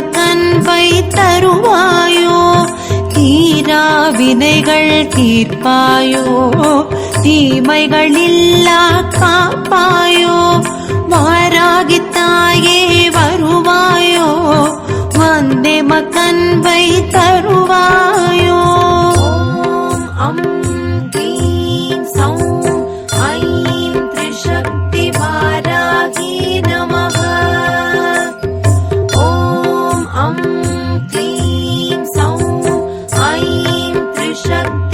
கண் வைத்தருவாயோ தீரா வினைகள் தீர்ப்பாயோ? தீமைகள் இல்லா 山